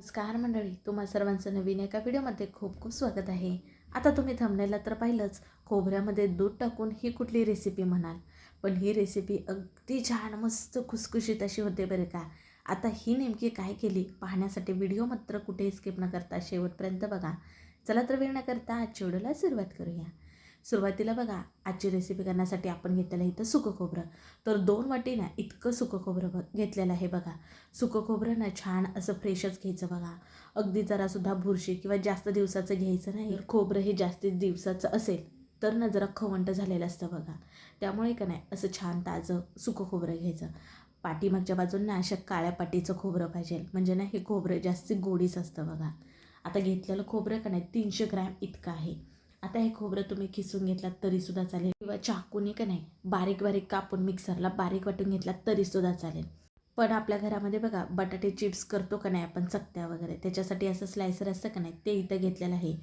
नमस्कार मंडळी तुम्हा सर्वांचं नवीन एका व्हिडिओमध्ये खूप खूप स्वागत आहे. आता तुम्ही थांबण्याला तर पाहिलंच खोबऱ्यामध्ये दूध टाकून ही कुठली रेसिपी म्हणाल. पण ही रेसिपी अगदी छान मस्त खुसखुशीत अशी होते बरं का? आता ही नेमकी काय केली पाहण्यासाठी व्हिडिओ मात्र कुठेही स्किप न करता शेवटपर्यंत बघा. चला तर वेळ न करता आजच्या व्हिडिओला सुरुवात करूया. सुरुवातीला बघा आजची रेसिपी करण्यासाठी आपण घेतलेलं आहे इथं सुकं खोबरं. तर दोन वाटी ना इतकं सुकं खोबरं बघ घेतलेलं आहे बघा. सुकं खोबरं ना छान असं फ्रेशच घ्यायचं बघा. अगदी जरासुद्धा बुरशी किंवा जास्त दिवसाचं घ्यायचं नाही. खोबरं हे जास्तीत दिवसाचं असेल तर ना जरा खवंट झालेलं असतं बघा. त्यामुळे का नाही असं छान ताजं सुकं खोबरं घ्यायचं. पाठीमागच्या बाजून ना अशा काळ्या पाटीचं खोबरं पाहिजे. म्हणजे ना हे खोबरं जास्ती गोडीच असतं बघा. आता घेतलेलं खोबरं का नाही तीनशे ग्रॅम इतकं आहे. आता हे खोबरं तुम्ही खिसून घेतलात तरीसुद्धा चालेल. किंवा चाकूने का नाही बारीक बारीक कापून मिक्सरला बारीक वाटून घेतलात तरीसुद्धा चालेल. पण आपल्या घरामध्ये बघा बटाटे चिप्स करतो का नाही आपण चकत्या वगैरे त्याच्यासाठी असं स्लायसर असतं का नाही ते इथं घेतलेलं आहे.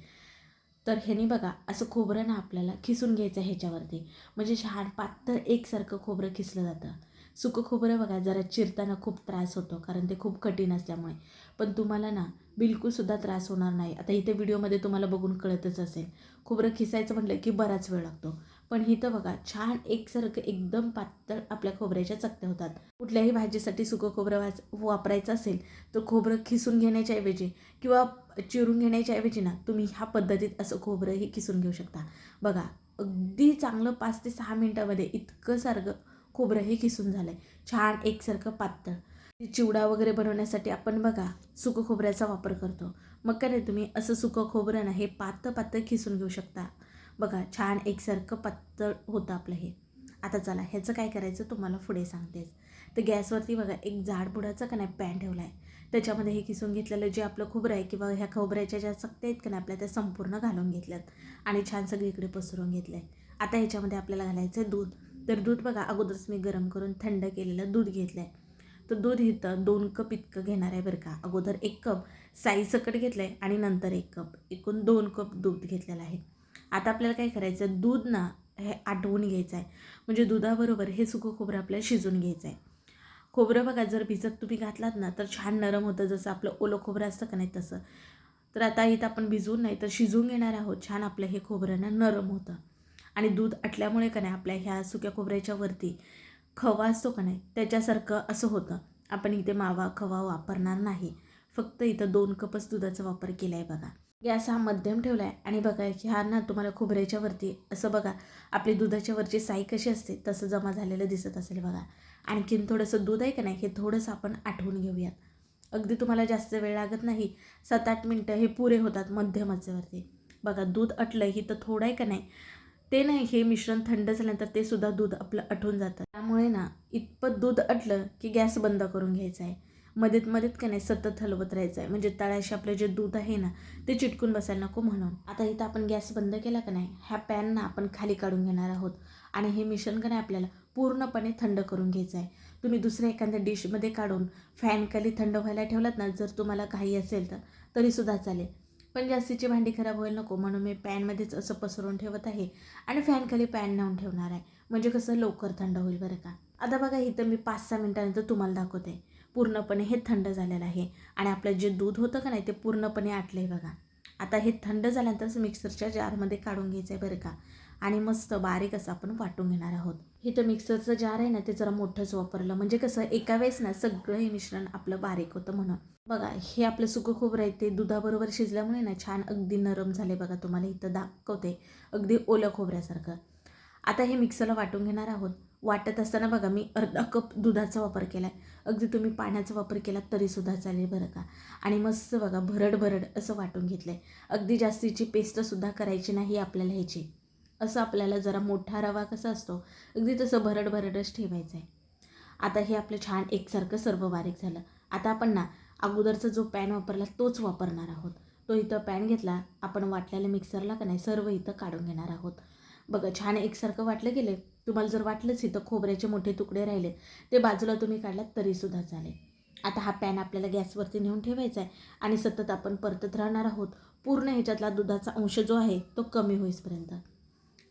तर ह्यानी बघा असं खोबरं ना आपल्याला खिसून घ्यायचं आहे ह्याच्यावरती. म्हणजे छान पातळ एकसारखं खोबरं खिसलं जातं. सुकं खोबरं बघा जरा चिरताना खूप त्रास होतो कारण ते खूप कठीण असल्यामुळे. पण तुम्हाला ना बिलकुलसुद्धा त्रास होणार नाही. आता इथे व्हिडिओमध्ये तुम्हाला बघून कळतच असेल. खोबरं खिसायचं म्हटलं की बराच वेळ लागतो. पण इथं बघा छान एकसारखं एकदम पातळ आपल्या खोबऱ्याच्या चकत्या होतात. कुठल्याही भाजीसाठी सुकं खोबरं वाच वापरायचं असेल तर खोबरं खिसून घेण्याच्या ऐवजी किंवा चिरून घेण्याच्या ऐवजी ना तुम्ही ह्या पद्धतीत असं खोबरं हे खिसून घेऊ शकता. बघा अगदी चांगलं पाच ते सहा मिनटामध्ये इतकं सारखं खोबरंही किसून झालं आहे छान एकसारखं पातळ. चिवडा वगैरे बनवण्यासाठी आपण बघा सुकं खोबऱ्याचा वापर करतो. मग काय नाही तुम्ही असं सुकं खोबरं ना हे पातळ पातळ खिसून घेऊ शकता. बघा छान एकसारखं पातळ होतं आपलं हे. आता चला ह्याचं काय करायचं तुम्हाला पुढे सांगतेच. तर गॅसवरती बघा एक जाड बुडाचा का नाही पॅन ठेवला आहे त्याच्यामध्ये हे किसून घेतलेलं जे आपलं खोबरं आहे किंवा ह्या खोबऱ्याच्या ज्या चकत्या आहेत का नाही आपल्या त्या संपूर्ण घालून घेतल्यात. आणि छान सगळीकडे पसरून घेतलं आहे आता ह्याच्यामध्ये आपल्याला घालायचं आहे दूध. तर दूध बघा अगोदरच मी गरम करून थंड केलेलं दूध घेतलं आहे तर दूध इथं दोन कप इतकं घेणार आहे बरं का. अगोदर एक कप साई सकट घेतलं आहे आणि नंतर एक कप. एकूण दोन कप दूध घेतलेलं आहे. आता आपल्याला काय करायचं दूध ना हे आटवून घ्यायचं आहे म्हणजे दुधाबरोबर हे सुकं खोबरं आपल्याला शिजून घ्यायचं आहे खोबरं बघा जर भिजत तुम्ही घातलात ना तर छान नरम होतं. जसं आपलं ओलं खोबरं असतं का नाही तसं. तर आता इथं आपण भिजवून नाही तर शिजवून घेणार आहोत. छान आपलं हे खोबरं ना नरम होतं. आणि दूध आटल्यामुळे का नाही आपल्या ह्या सुक्या खोबऱ्याच्या वरती खवा असतो का नाही त्याच्यासारखं असं होतं. आपण इथे मावा खवा वापरणार नाही. फक्त इथं दोन कपच दुधाचा वापर केला आहे बघा. गॅस हा मध्यम ठेवला आहे आणि बघा ह्या ना तुम्हाला खोबऱ्याच्या वरती असं बघा आपली दुधाच्या वरची साई कशी असते तसं जमा झालेलं दिसत असेल बघा. आणखीन थोडंसं दूध आहे का नाही हे थोडंसं आपण आठवून घेऊयात. अगदी तुम्हाला जास्त वेळ लागत नाही सात आठ मिनटं हे पुरे होतात मध्यमाच्यावरती बघा दूध अटलं ही तर थोडं आहे का नाही ते नाही हे मिश्रण थंड झाल्यानंतर ते सुद्धा दूध आपलं आटून जातं. त्यामुळे ना इतपत दूध अटलं की गॅस बंद करून घ्यायचा आहे. मध्येत मध्येत का नाही सतत हलवत राहायचं आहे. म्हणजे तळाशी आपलं जे दूध आहे ना ते चिटकून बसायला नको म्हणून. आता इथं आपण गॅस बंद केला का नाही ह्या पॅनना आपण खाली काढून घेणार आहोत. आणि हे मिश्रण का नाही आपल्याला पूर्णपणे थंड करून घ्यायचं आहे. तुम्ही दुसऱ्या एखाद्या डिशमध्ये काढून फॅनखाली थंड व्हायला ठेवलात ना जर तुम्हाला काही असेल तर तरीसुद्धा चालेल. पण जास्तीची भांडी खराब व्हायला नको. म्हणून मी पॅनमध्येच असं पसरून ठेवत आहे आणि फॅनखाली पॅन नेऊन ठेवणार आहे. म्हणजे कसं लवकर थंड होईल बरं का? आता बघा इथं मी पाच सहा मिनटानंतर तुम्हाला दाखवते. पूर्णपणे हे थंड झालेलं आहे. आणि आपलं जे दूध होतं का नाही ते पूर्णपणे आटलं आहे बघा. आता हे थंड झाल्यानंतरच मिक्सरच्या जारमध्ये काढून घ्यायचं आहे बरं का? आणि मस्त बारीक असं आपण वाटून घेणार आहोत. इथं मिक्सरचं जार आहे ना ते जरा मोठंच वापरलं. म्हणजे कसं एका वेळेस ना सगळं हे मिश्रण आपलं बारीक होतं म्हणून. बघा हे आपलं सुकं खोबरं आहे ते दुधाबरोबर शिजल्यामुळे ना छान अगदी नरम झाले बघा तुम्हाला इथं दाखवते. अगदी ओलं खोबऱ्यासारखं. आता हे मिक्सरला वाटून घेणार आहोत. वाटत असताना बघा मी अर्धा कप दुधाचा वापर केला आहे अगदी तुम्ही पाण्याचा वापर केला तरीसुद्धा चालेल बरं का. आणि मस्त बघा भरड भरड असं वाटून घेतलं आहे अगदी जास्तीची पेस्टसुद्धा करायची नाही आपल्याला ह्याची. असं आपल्याला जरा मोठा रवा कसा असतो अगदी तसं भरड भरडच ठेवायचं आहे आता हे आपलं छान एकसारखं सर्व बारीक झालं. आता आपण ना अगोदरचा जो पॅन वापरला तोच वापरणार आहोत. तो इथं पॅन घेतला आपण वाटलेल्या मिक्सरला का नाही सर्व इथं काढून घेणार आहोत. बघा छान एकसारखं वाटलं गेलं तुम्हाला जर वाटलंच इथं खोबऱ्याचे मोठे तुकडे राहिले ते बाजूला तुम्ही काढलात तरीसुद्धा चालेल. आता हा पॅन आपल्याला गॅसवरती नेऊन ठेवायचा आहे आणि सतत आपण परतत राहणार आहोत. पूर्ण ह्याच्यातला दुधाचा अंश जो आहे तो कमी होईपर्यंत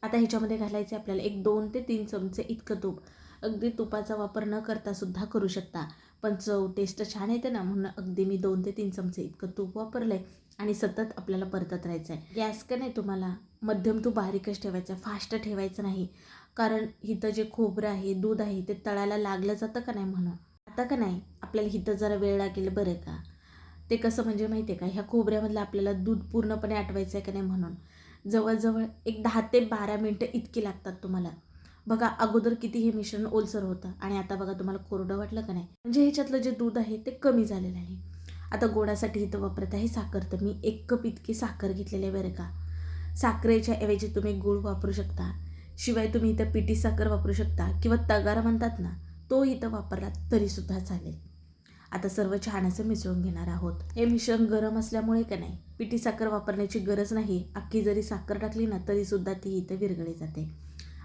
आता ह्याच्यामध्ये घालायचे आपल्याला एक दोन ते तीन चमचे इतकं तूप. अगदी तुपाचा वापर न करता सुद्धा करू शकता. पण चव टेस्ट छान येते ना म्हणून अगदी मी दोन ते तीन चमचे इतकं तूप वापरलंय आणि सतत आपल्याला परतत राहायचं आहे गॅस का नाही तुम्हाला? मध्यम तू बारीकच ठेवायचं आहे फास्ट ठेवायचं नाही. कारण इथं जे खोबरं आहे दूध आहे ते तळायला लागलं जातं का नाही म्हणून? आता का नाही? आपल्याला इथं जरा वेळ लागेल बरं का? ते कसं म्हणजे माहिती आहे का? ह्या खोबऱ्यामधलं आपल्याला दूध पूर्णपणे आटवायचं आहे का नाही म्हणून? जवळजवळ एक दहा ते बारा मिनटं इतकी लागतात तुम्हाला. बघा अगोदर किती हे मिश्रण ओलसर होतं आणि आता बघा तुम्हाला कोरडं वाटलं का नाही? म्हणजे ह्याच्यातलं जे दूध आहे ते कमी झालेलं आहे. आता गोडासाठी इथं वापरत आहे साखर तर मी एक कप इतकी साखर घेतलेली आहे बरं का. साखरेच्या ऐवजी तुम्ही गूळ वापरू शकता. शिवाय तुम्ही इथं पिटी साखर वापरू शकता किंवा तगारा म्हणतात ना तो इथं वापरला तरीसुद्धा चालेल. आता सर्व छान असं मिसळून घेणार आहोत. हे मिश्रण गरम असल्यामुळे का नाही? पिठी साखर वापरण्याची गरज नाही. अख्खी जरी साखर टाकली ना तरीसुद्धा ती इथं विरघळी जाते.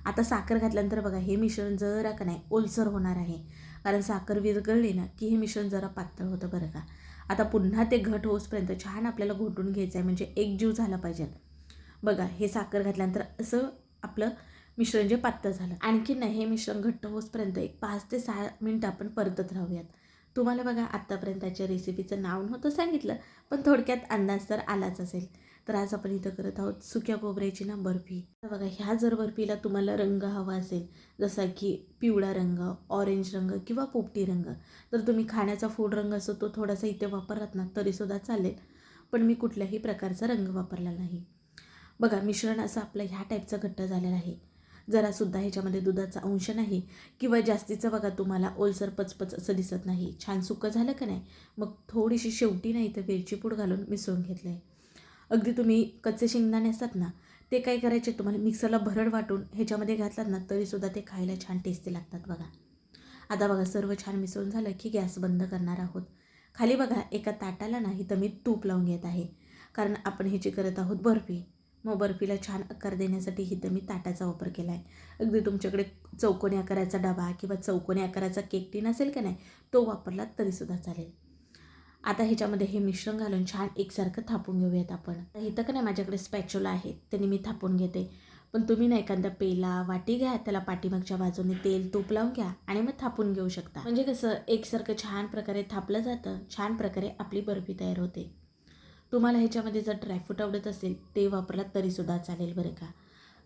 आता साखर घातल्यानंतर बघा हे मिश्रण जरा का नाही ओलसर होणार आहे. कारण साखर विरघळली ना की हे मिश्रण जरा पातळ होतं बरं का? आता पुन्हा ते घट होसपर्यंत छान आपल्याला घोटून घ्यायचं आहे. म्हणजे एक जीव झाला पाहिजे. बघा हे साखर घातल्यानंतर असं आपलं मिश्रण जे पातळ झालं. आणखी नाही हे मिश्रण घट्ट होसपर्यंत एक पाच ते सहा मिनटं आपण परतत राहूयात. तुम्हाला बघा आत्तापर्यंतच्या रेसिपीचं नाव नव्हतं सांगितलं पण थोडक्यात अंदाज तर आलाच असेल. तर आज आपण इथं करत आहोत सुक्या खोबऱ्याची ना बर्फी. तर बघा ह्या जर बर्फीला तुम्हाला रंग हवा असेल जसा की पिवळा रंग ऑरेंज रंग किंवा पोपटी रंग तर तुम्ही खाण्याचा फूड रंग असतो तो थोडासा इथे वापरलात ना तरीसुद्धा चालेल. पण मी कुठल्याही प्रकारचा रंग वापरला नाही. बघा मिश्रण असं आपलं ह्या टाईपचं घट्ट झालेलं आहे. जरासुद्धा ह्याच्यामध्ये दुधाचा अंश नाही किंवा जास्तीचं बघा तुम्हाला ओलसर पचपच असं दिसत नाही. छान सुकं झालं का नाही? मग थोडीशी शेवटी नाही तर वेलची पूड घालून मिसळून घेतलं आहे अगदी तुम्ही कच्चे शेंगदाणे असतात ना ते काय करायचे? तुम्हाला मिक्सरला भरड वाटून ह्याच्यामध्ये घातलात ना तरीसुद्धा ते खायला छान टेस्टी लागतात बघा. आता बघा सर्व छान मिसळून झालं की गॅस बंद करणार आहोत. खाली बघा एका ताटाला नाही तर मी तूप लावून घेत आहे. कारण आपण ह्याची करत आहोत बर्फी. मग बर्फीला छान आकार देण्यासाठी इथं मी ताटाचा वापर केला आहे अगदी तुमच्याकडे चौकोनी आकाराचा डबा किंवा चौकोनी आकाराचा केक टीन असेल का नाही तो वापरला तरीसुद्धा चालेल. आता ह्याच्यामध्ये हे मिश्रण घालून छान एकसारखं थापून घेऊयात आपण. तर इथं का नाही माझ्याकडे स्पॅच्युला आहे त्यांनी मी थापून घेते. पण तुम्ही ना एखादा पेला वाटी घ्या त्याला पाठीमागच्या बाजूने तेल तूप लावून घ्या आणि मग थापून घेऊ शकता. म्हणजे कसं एकसारखं छान प्रकारे थापलं जातं छान प्रकारे आपली बर्फी तयार होते. तुम्हाला ह्याच्यामध्ये जर ड्रायफ्रूट आवडत असेल ते वापरलात तरीसुद्धा चालेल बरं का.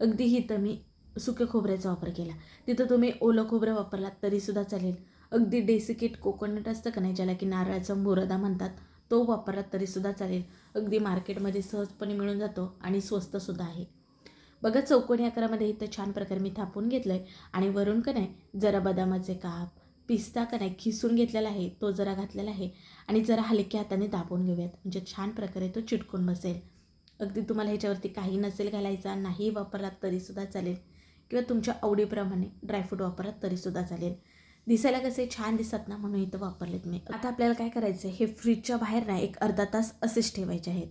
अगदी इथं मी सुक्या खोबऱ्याचा वापर केला. तिथं तुम्ही ओलं खोबरं वापरलात तरीसुद्धा चालेल. अगदी डेसिकेट कोकोनट असतं का नाही ज्याला की नारळाचा मुरदा म्हणतात तो वापरलात तरीसुद्धा चालेल. अगदी मार्केटमध्ये सहजपणे मिळून जातो आणि स्वस्तसुद्धा आहे. बघा चौकोनी आकारामध्ये इथं छान प्रकारे मी थापून घेतलं आहे आणि वरून का नाही जरा बदामाचे काप पिस्ता का नाही खिसून घेतलेला आहे तो जरा घातलेला आहे आणि जरा हलक्या हाताने दाबून घेऊयात. म्हणजे छान प्रकारे तो चिटकून बसेल. अगदी तुम्हाला ह्याच्यावरती काही नसेल घालायचा नाही वापरलात तरीसुद्धा चालेल. किंवा तुमच्या आवडीप्रमाणे ड्रायफ्रूट वापरात तरीसुद्धा चालेल. दिसायला कसे छान दिसतात ना म्हणून इथं वापरलेत मी. आता आपल्याला काय करायचं आहे हे फ्रीजच्या बाहेर ना एक अर्धा तास असेच ठेवायचे आहेत.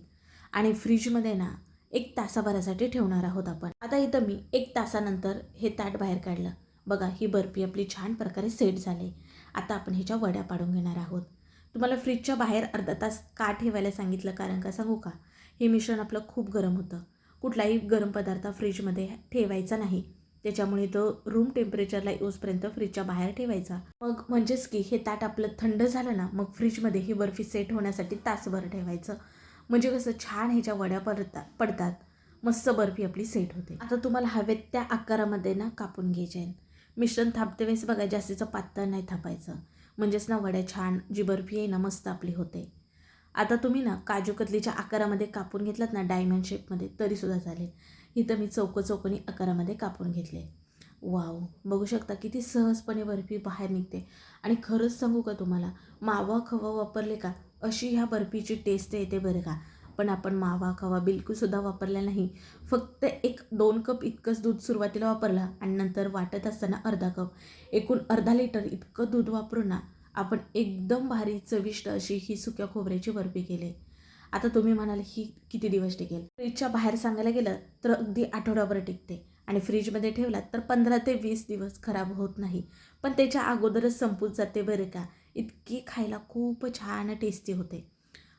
आणि फ्रीजमध्ये ना एक तासाभरासाठी ठेवणार आहोत आपण. आता इथं मी एक तासानंतर हे ताट बाहेर काढलं. बघा ही बर्फी आपली छान प्रकारे सेट झाली. आता आपण ह्याच्या वड्या पाडून घेणार आहोत. तुम्हाला फ्रीजच्या बाहेर अर्धा तास का ठेवायला सांगितलं? कारण का सांगू का? हे मिश्रण आपलं खूप गरम होतं. कुठलाही गरम पदार्थ फ्रीजमध्ये ठेवायचा नाही. त्याच्यामुळे तो रूम टेम्परेचरला येऊसपर्यंत फ्रीजच्या बाहेर ठेवायचा. मग म्हणजेच की हे ताट आपलं थंड झालं ना मग फ्रीजमध्ये ही बर्फी सेट होण्यासाठी तासभर ठेवायचं. म्हणजे कसं छान ह्याच्या वड्या पडतात पडतात. मस्त बर्फी आपली सेट होते. आता तुम्हाला हवेत त्या आकारामध्ये ना कापून घ्यायचे आहेत. मिश्रण थापते वेळेस बघा जास्तीचं पातळ नाही थापायचं. म्हणजेच ना वड्या छान जी बर्फी आहे ना मस्त आपली होते. आता तुम्ही ना काजू कतलीच्या आकारामध्ये कापून घेतलात ना डायमंड शेपमध्ये तरीसुद्धा चालेल. इथं मी चौक चौकोनी आकारामध्ये कापून घेतले. वाव! बघू शकता किती सहजपणे बर्फी बाहेर निघते. आणि खरंच सांगू का तुम्हाला मावा खवा वापरले का अशी ह्या बर्फीची टेस्ट येते बरं का. पण आपण मावा खवा बिलकुलसुद्धा वापरला नाही. फक्त एक दोन कप इतकंच दूध सुरुवातीला वापरलं आणि नंतर वाटत असताना अर्धा कप. एकूण अर्धा लिटर इतकं दूध वापरून ना आपण एकदम भारी चविष्ट अशी ही सुक्या खोबऱ्याची बर्फी केली. आता तुम्ही म्हणाल ही किती दिवस टिकेल? फ्रीजच्या बाहेर सांगायला गेलं तर अगदी आठवड्याभर टिकते आणि फ्रीजमध्ये ठेवलात तर पंधरा ते वीस दिवस खराब होत नाही. पण त्याच्या अगोदरच संपून जाते बरं का. इतकी खायला खूप छान टेस्टी होते.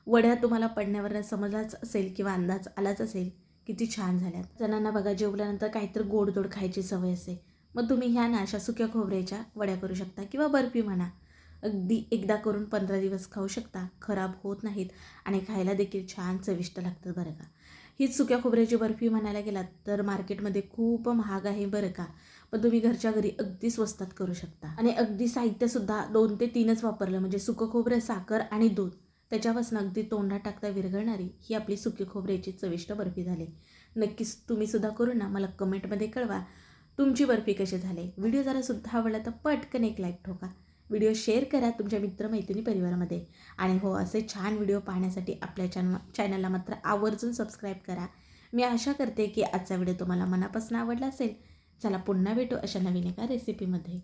वड्या तुम्हाला पडण्यावर समजलाच असेल किंवा अंदाज आलाच असेल किती छान झाल्यात. जणांना बघा जेवल्यानंतर काहीतरी गोडधोड खायची सवय असेल मग तुम्ही ह्या ना अशा सुक्या खोबऱ्याच्या वड्या करू शकता किंवा बर्फी म्हणा. अगदी एकदा करून पंधरा दिवस खाऊ शकता. खराब होत नाहीत आणि खायला देखील छान चविष्ट लागतं बरं का. हीच सुक्या खोबऱ्याची बर्फी म्हणायला गेलात तर मार्केटमध्ये खूप महाग आहे बरं का. पण तुम्ही घरच्या घरी अगदी स्वस्तात करू शकता. आणि अगदी साहित्यसुद्धा दोन ते तीनच वापरलं. म्हणजे सुकं खोबरं साखर आणि दूध. त्याच्यापासून अगदी तोंडात टाकता विरघळणारी ही आपली सुकी खोबऱ्याची चविष्ट बर्फी झाली. नक्कीच तुम्ही सुद्धा करू ना मला कमेंटमध्ये कळवा तुमची बर्फी कशी झाली. व्हिडिओ जरा सुद्धा आवडला तर पटकन एक लाईक ठोका. व्हिडिओ शेअर करा तुमच्या मित्रमैत्रिणी परिवारामध्ये. आणि हो असे छान व्हिडिओ पाहण्यासाठी आपल्या चॅन चॅनलला मात्र आवर्जून सबस्क्राईब करा. मी आशा करते की आजचा व्हिडिओ तुम्हाला मनापासून आवडला असेल. चला पुन्हा भेटू अशा नवीन एका रेसिपीमध्ये